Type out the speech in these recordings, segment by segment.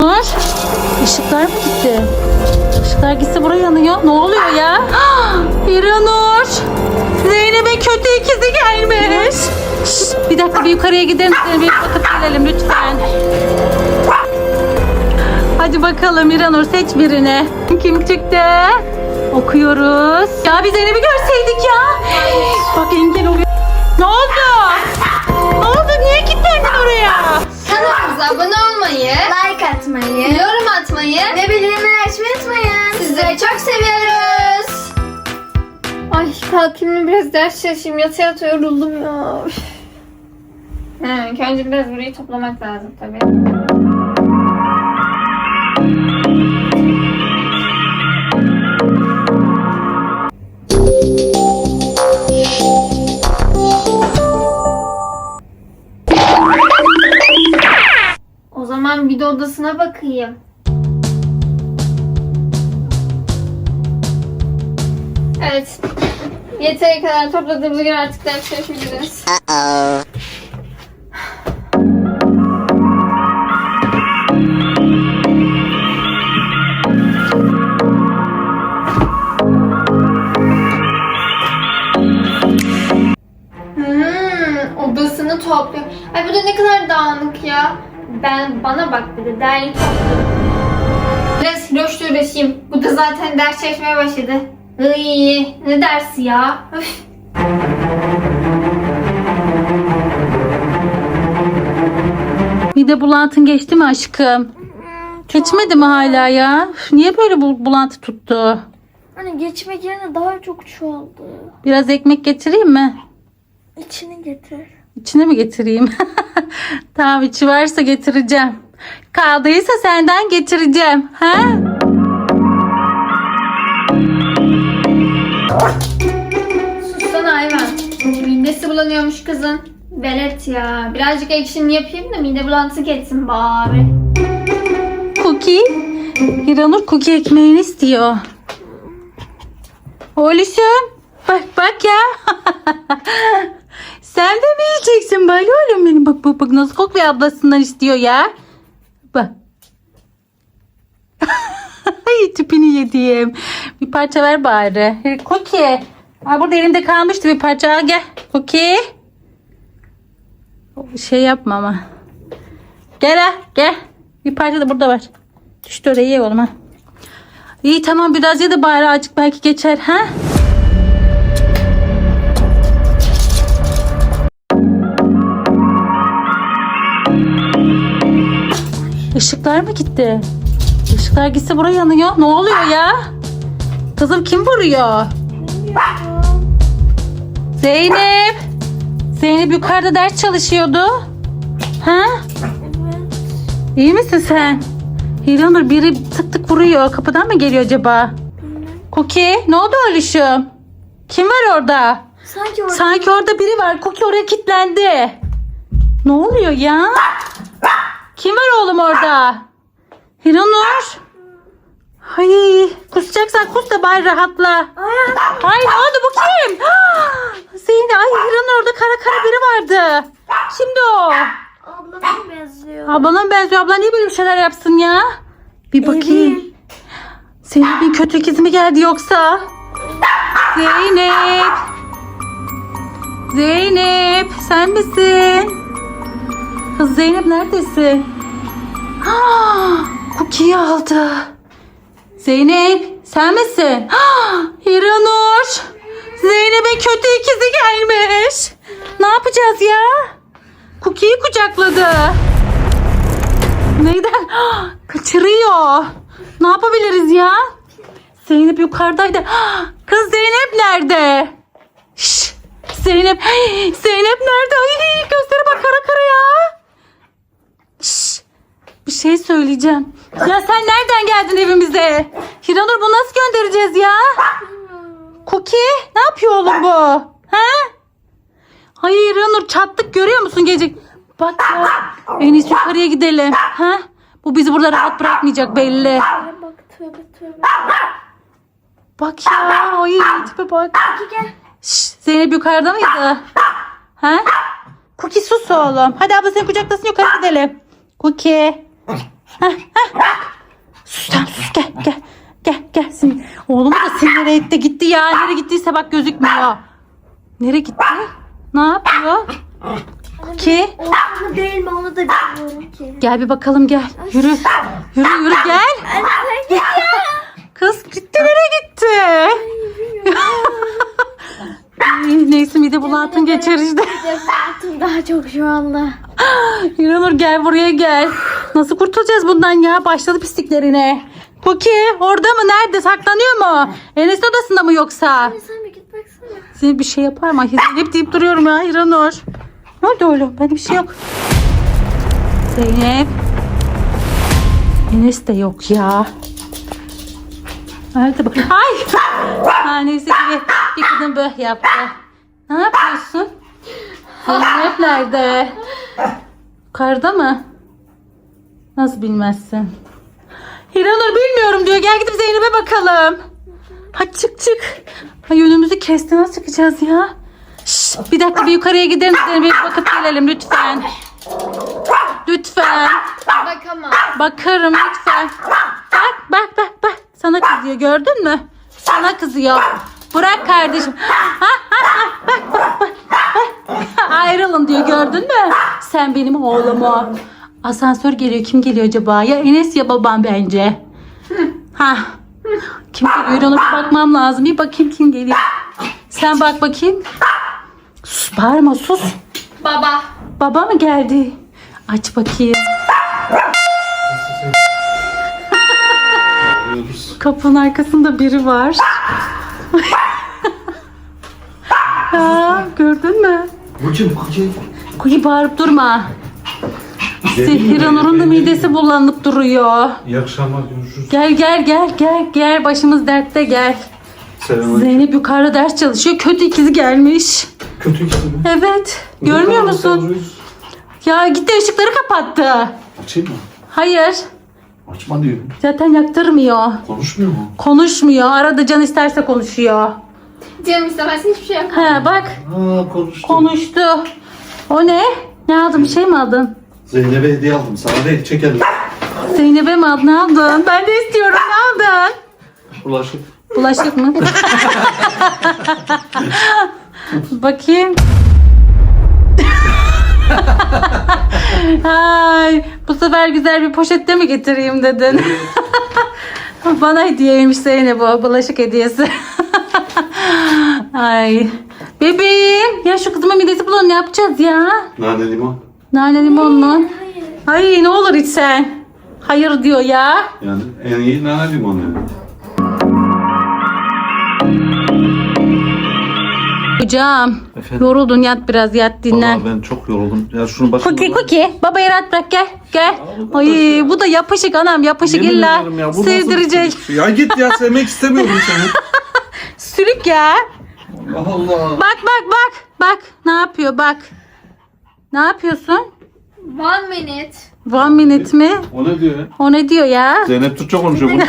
Nur, ışıklar mı gitti? Işıklar gitse buraya yanıyor. Ne oluyor ya? İranur, Zeynep'e kötü ikizi gelmiş. Şşt, bir dakika bir yukarıya gidelim. Bir bakıp gelelim lütfen. Hadi bakalım İranur seç birini. Kim çıktı? Okuyoruz. Ya biz Zeynep'i görseydik ya. Bak engel oluyor. Ne oldu? Ne oldu? Niye kilitlendin oraya? Atmayı ve bildirimleri açmayı unutmayın. sizleri çok seviyoruz. Ay kalkayım biraz ders çalışayım. Yata yata yoruldum ya. He, önce biraz burayı toplamak lazım tabii. O zaman bir de odasına bakayım. Evet. Yeteri kadar topladığımıza göre artık ders çalışabiliriz. Hmm, odasını topluyor. Ay bu da ne kadar dağınık ya. Ben bana bak bir de derli toplu. Biraz loşla uğraşayım. Bu da zaten ders çalışmaya başladı. Iy, ne dersi ya? Üf. Mide bulantın geçti mi aşkım? Geçmedi mi hala ya? Üf, Niye böyle bu bulantı tuttu? Hani geçmek yerine daha çok çoğaldı. Biraz ekmek getireyim mi? İçini getir. İçine mi getireyim? tamam içi varsa getireceğim. Kaldıysa senden getireceğim. Ha? Sussana hayvan. Midesi bulanıyormuş kızın. Velet ya. Birazcık action yapayım da mide bulantısı geçsin bari. Cookie. Hiranur cookie ekmeğini istiyor. Oğluşum. Bak bak ya. Sen de mi yiyeceksin böyle oğlum benim? Bak bak bak nasıl kokluyor ablasından istiyor ya. Bak. Ay tipini yediğim. Bir parça ver bari. Cookie. Ay burada elinde kalmıştı bir parça. Gel. Cookie. Şey yapma ama. Gel ha gel. Bir parça da burada var. Düştü oraya ye oğlum ha. İyi tamam biraz ye de bari azıcık belki geçer ha. Işıklar mı gitti? Işıklar gitse buraya yanıyor. Ne oluyor ya? Kızım kim vuruyor? Zeynep. Zeynep yukarıda ders çalışıyordu. Ha? İyi misin sen? Hiranur biri tık tık vuruyor. Kapıdan mı geliyor acaba? Cookie ne oldu Alişim? Kim var orada? Sanki orada Sanki orada biri var. Cookie oraya kilitlendi. Ne oluyor ya? Kim var oğlum orada? Hiranur. Hay kusacaksan kus da bari rahatla. Ay ne oldu bu kim? Zeynep ay Hiranur orada kara kara biri vardı. Kimdi o? ablama benziyor. Ablana mı benziyor? Abla niye böyle bir şeyler yapsın ya? Bir bakayım. Evet. Bir kötü ikiz mi geldi yoksa? Zeynep. Zeynep sen misin? Kız Zeynep neredesin? Ah, Cookie'yi aldı. Zeynep sen misin? Ah, Hiranur. Zeynep'e kötü ikizi gelmiş. Ne yapacağız ya? Cookie'yi kucakladı. Neyden? Ah, Kaçırıyor. Ne yapabiliriz ya? Zeynep yukarıdaydı. Ah, Kız Zeynep nerede? Şş, Zeynep. Zeynep nerede? Ay, gözleri bak kara kara ya. Bir şey söyleyeceğim. Ya sen nereden geldin evimize? Hiranur bunu nasıl göndereceğiz ya? Cookie ne yapıyor oğlum bu? Ha? Hayır Hiranur çattık görüyor musun gece? Bak ya en iyisi yukarıya gidelim. Ha? Bu bizi burada rahat bırakmayacak belli. Bak tövbe tövbe. Bak ya ay tipe bak. Gel. Şş, Zeynep yukarıda mıydı? Ha? Cookie sus oğlum. Hadi abla seni kucaklasın yukarı gidelim. Cookie. Sus tamam sus gel gel. Gel gel. Sin Oğlumu da sinir etti gitti ya. Nereye gittiyse bak gözükmüyor. Nereye gitti? Ne yapıyor? Ki? Ortamı değil mi onu da bilmiyorum ki. Gel bir bakalım gel. Yürü. Yürü yürü gel. Git ya. Kız gitti nereye gitti? Ay, Neyse mide bulantın geçer işte. Daha çok şu anda. İranur gel buraya gel. Nasıl kurtulacağız bundan ya? Başladı pisliklerine. Cookie orada mı? Nerede? Saklanıyor mu? Enes'in odasında mı yoksa? Anne sen bir git baksana. Seni bir şey yapar mı? Zeynep deyip duruyorum ya İranur. Ne oldu oğlum? Benim bir şey yok. Zeynep. Enes de yok ya. Nerede bak? Ay! Ha, neyse ki bir, kadın böyle yaptı. Ne yapıyorsun? Zeynep nerede? Yukarıda mı? Nasıl bilmezsin? Hiranur bilmiyorum diyor. Gel gidip Zeynep'e bakalım. Hadi çık çık. Ay önümüzü kesti. Nasıl çıkacağız ya? Şşş, bir dakika bir yukarıya gidelim. Zeynep'e bir bakıp gelelim lütfen. Lütfen. Bakamam. Bakarım lütfen. Bak bak bak bak. Sana kızıyor gördün mü? Sana kızıyor. Bırak kardeşim. Ha, ha, ha, bak bak bak. bak. Ayrılın diyor gördün mü? Sen benim oğlumu. Asansör geliyor. Kim geliyor acaba? Ya Enes ya babam bence. Ha. Kim geliyor? Ona bir bakmam lazım. Bir bakayım kim geliyor. Sen bak bakayım. Sus bağırma sus. Baba. Baba mı geldi? Aç bakayım. Kapının arkasında biri var. ya gördün mü? Bu kim? Bu kim? Kuyu bağırıp durma. Hiranur'un da midesi bulanıp duruyor. İyi akşamlar görüşürüz. Gel gel gel gel gel başımız dertte gel. Selam. Zeynep yukarıda ders çalışıyor. Kötü ikizi gelmiş. Kötü ikisi mi? Evet. Görmüyor musun? Ya gitti ışıkları kapattı. Açayım mı? Hayır. Açma diyor. Zaten yaktırmıyor. Konuşmuyor mu? Konuşmuyor. Arada can isterse konuşuyor. Canım istemezsin hiçbir şey yok. He bak Ha konuştu. konuştu. O ne? Ne aldın? Bir şey mi aldın? Zeynep'e hediye aldım. Sana değil çekelim. Zeynep'e mi aldın? Ne aldın? Ben de istiyorum. Ne aldın? Bulaşık. Bulaşık mı? Bakayım. Ay, bu sefer güzel bir poşette mi getireyim dedin? Bana hediyeymiş Zeynep bu bulaşık hediyesi. Ay. Bebeğim ya şu kızıma midesi bulanı ne yapacağız ya? Nane limon. Nane limonlu. Hayır. Ay ne olur içsen. Hayır diyor ya. Yani en iyi nane limon yani. Hocam Efendim? yoruldun yat biraz yat dinlen. Vallahi ben çok yoruldum. Ya şunu başına... Cookie cookie. Babaya rahat bırak gel. Gel. Ay bu da yapışık anam yapışık Yemin illa ya, bu nasıl bir sevdirecek. çocuk? Ya git ya sevmek istemiyorum seni. Sürük ya. Allah Allah. Bak bak bak. Bak ne yapıyor bak. Ne yapıyorsun? One minute. One minute mi? O ne diyor? O ne diyor ya? Zeynep Türkçe konuşuyor. Bu Bekle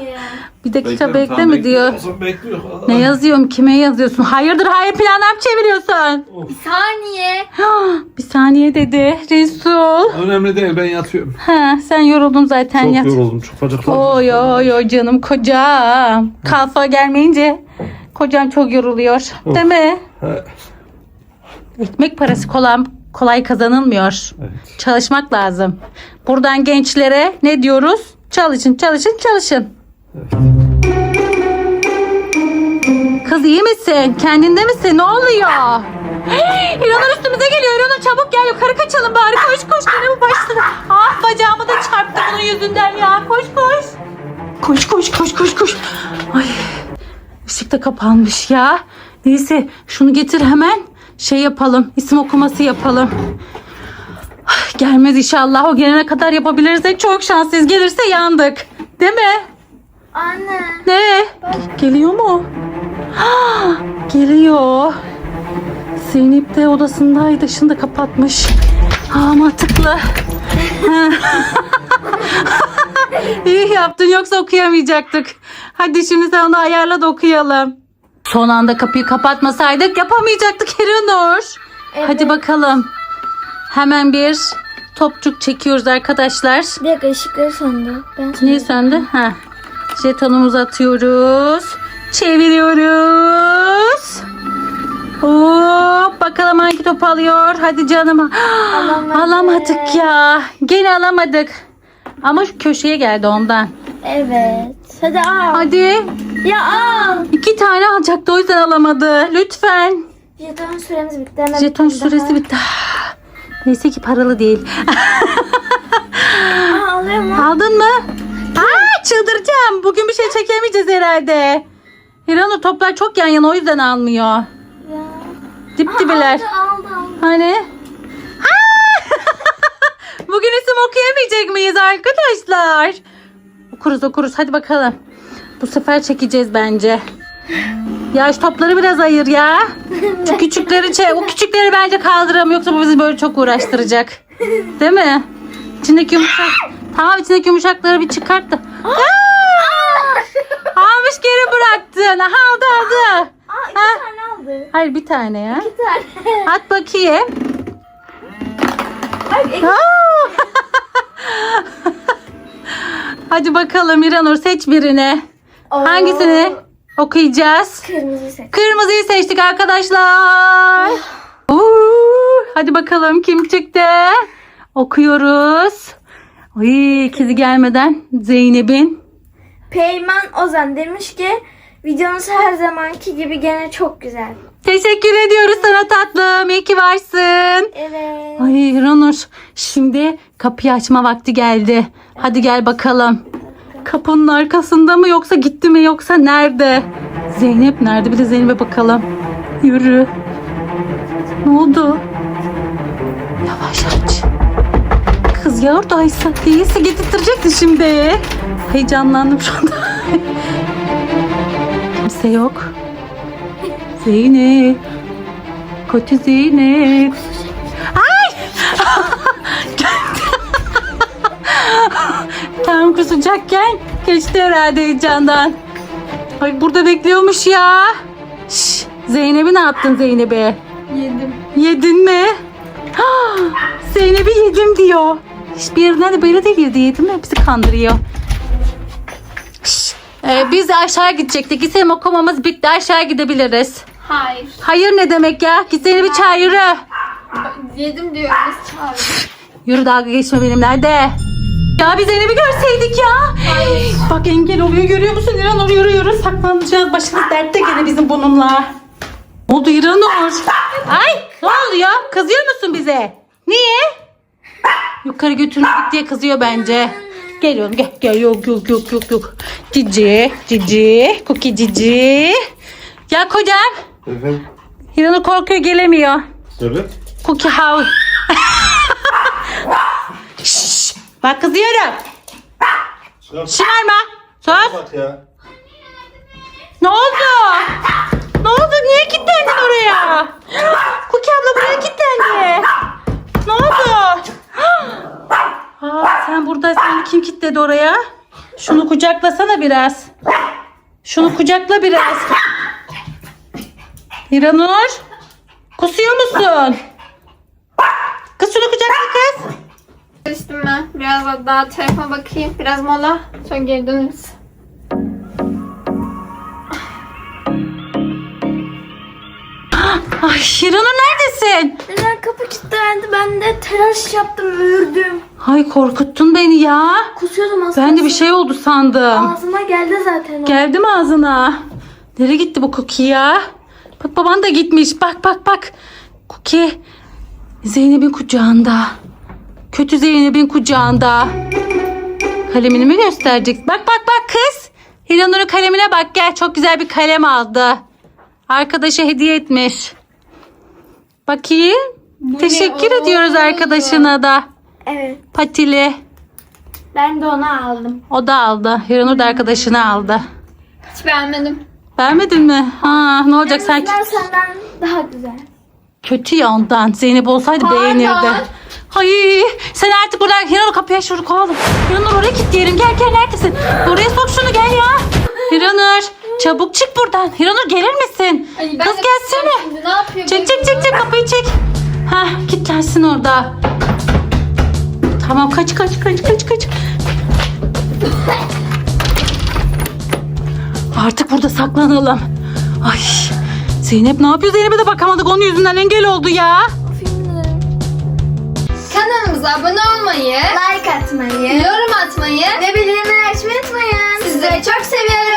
diye. Bir dakika Bekliyorum, bekle tamam, mi bekliyor. diyor. O zaman bekliyor. Ne yazıyorum? Kime yazıyorsun? Hayırdır hayır planlar mı çeviriyorsun? Bir saniye. Bir saniye dedi. Resul. Önemli değil ben yatıyorum. Ha, sen yoruldun zaten Çok yat. yoruldum çok bacaklarım. Oy oy oy canım kocam. Kalfa gelmeyince kocam çok yoruluyor. Değil mi? He. Ekmek parası kolay, kolay kazanılmıyor. Evet. Çalışmak lazım. Buradan gençlere ne diyoruz? Çalışın, çalışın, çalışın. Kız iyi misin? Kendinde misin? Ne oluyor? Hey, İranur üstümüze geliyor. İranur çabuk gel yukarı kaçalım bari. Koş koş gene bu başladı. Ah bacağımı da çarptı bunun yüzünden ya. Koş koş. Koş koş koş koş koş. Ay ışık da kapanmış ya. Neyse şunu getir hemen. Şey yapalım. isim okuması yapalım. Gelmez inşallah. O gelene kadar yapabilirsek çok şanslıyız. Gelirse yandık. Değil mi? Anne. Ne? Geliyor mu? Ha, geliyor. Zeynep de odasındaydı. Şimdi kapatmış. Ha, mantıklı. Ha. İyi yaptın yoksa okuyamayacaktık. Hadi şimdi sen onu ayarla da okuyalım. Son anda kapıyı kapatmasaydık yapamayacaktık Eranur. Hadi bakalım. Hemen bir topçuk çekiyoruz arkadaşlar. Bir dakika ışıkları söndü. Ben Niye söndü? Ha. Jetonumuzu atıyoruz. Çeviriyoruz. Hop bakalım hangi top alıyor. Hadi canım. Alamadık. Alamadık ya. Gene alamadık. Ama şu köşeye geldi ondan. Evet. Hadi al. Hadi. Ya al. iki tane alacaktı o yüzden alamadı. Lütfen. Jeton süremiz bitti. Hemen Jeton bir daha. süresi bitti. Ah, Neyse ki paralı değil. Aa, alıyor mu? Aldın mı? Aa, çıldıracağım. Bugün bir şey çekemeyeceğiz herhalde. Hiranur toplar çok yan yana o yüzden almıyor. Ya. Dip dibiler. Aldı aldı aldı. Hani? Aa! Bugün isim okuyamayacak mıyız arkadaşlar? Okuruz okuruz hadi bakalım. Bu sefer çekeceğiz bence. Ya şu topları biraz ayır ya. Şu küçükleri çek. O küçükleri bence kaldıramıyor yoksa bu bizi böyle çok uğraştıracak. Değil mi? İçindeki yumuşak. Tamam içindeki yumuşakları bir çıkart da. Almış geri bıraktın. Aldı aldı. Aa iki Ha? tane aldı. Hayır bir tane ya. İki tane. At bakayım. Aa! Hadi bakalım İranur seç birini. Hangisini okuyacağız? Kırmızı seç. Kırmızıyı seçtik arkadaşlar. Oo, hadi bakalım kim çıktı? Okuyoruz. Ay, ikizi gelmeden Zeynep'in. Peyman Ozan demiş ki videonuz her zamanki gibi gene çok güzel. Teşekkür ediyoruz sana tatlım. İyi ki varsın. Evet. Ay Ranur şimdi kapıyı açma vakti geldi. Hadi gel bakalım. Kapının arkasında mı yoksa gitti mi yoksa nerede? Zeynep nerede? Bir de Zeynep'e bakalım. Yürü. Ne oldu? Yavaş aç. Kız ya oradaysa değilse getirtirecekti şimdi. Heyecanlandım şu anda. Kimse yok. Zeynep. Kötü Zeynep. Tam kusacakken geçti herhalde heyecandan. Ay burada bekliyormuş ya. Şş, Zeynep'i ne yaptın Zeynep'e? Yedim. Yedin mi? Ah, Zeynep'i yedim diyor. Hiçbir yerine de böyle değildi yedim mi? Bizi kandırıyor. Şş, e, biz aşağı gidecektik. İsim okumamız bitti. Aşağı gidebiliriz. Hayır. Hayır ne demek ya? Git Zeynep'i çağır yürü. Yedim diyor. Yürü dalga geçme benimle hadi. Ya biz Zeynep'i görseydik ya. Bak engel oluyor görüyor musun İranur yürü yürü saklanacağız. Başımız dertte gene bizim bununla. Ne oldu İranur? Ay ne oluyor? Kızıyor musun bize? Niye? Yukarı götürmedik diye kızıyor bence. Geliyorum gel gel yok yok yok yok yok. Cici cici cookie cici. Ya kocam. Efendim? İranur korkuyor gelemiyor. Evet. Cookie how? Şşş, bak kızıyorum. Şımarma. Sus. Bak ya. Ne oldu? Ne oldu? Niye kilitlendin oraya? Cookie abla buraya kilitlendi. Ne oldu? Aa, sen buradaysan kim kilitledi oraya? Şunu kucaklasana biraz. Şunu kucakla biraz. İranur. Kusuyor musun? Kız şunu kucakla kız. Çalıştım ben. Biraz daha tarafa bakayım. Biraz mola. Sonra geri döneriz. Ay İranur neredesin? Neden kapı kilitlendi ben de telaş yaptım ördüm. Ay korkuttun beni ya. Kusuyordum az Ben de bir şey oldu sandım. Ağzıma geldi zaten o. Geldi mi ağzına? Nereye gitti bu Cookie ya? Bak baban da gitmiş. Bak bak bak. Cookie Zeynep'in kucağında. Kötü Zeynep'in kucağında. Kalemini mi gösterecek? Bak bak bak kız. Hiranur'un kalemine bak gel. Çok güzel bir kalem aldı. Arkadaşa hediye etmiş. Bakayım. Teşekkür ne? ediyoruz Oo. arkadaşına da. Evet. Patili. Ben de onu aldım. O da aldı. Hiranur da arkadaşını aldı. Hiç beğenmedim. Beğenmedin mi? Ha, ne olacak sanki? Ben senden daha güzel. Kötü ya ondan. Zeynep olsaydı beğenirdi. Ay sen artık buradan Hiranur kapıya şunu kovalım. Hiranur oraya kilitleyelim. Gel gel neredesin? Oraya sok şunu gel ya. Hiranur çabuk çık buradan. Hiranur gelir misin? Ay, ben Kız de gelsene. Şimdi ne yapıyor? Çek çek çek çek kapıyı çek. Ha kilitlensin orada. Tamam kaç kaç kaç kaç kaç. Artık burada saklanalım. Ay Zeynep ne yapıyor? Zeynep'e de bakamadık. Onun yüzünden engel oldu ya kanalımıza abone olmayı, like atmayı, yorum atmayı ve bildirimleri açmayı unutmayın. Sizleri çok seviyorum.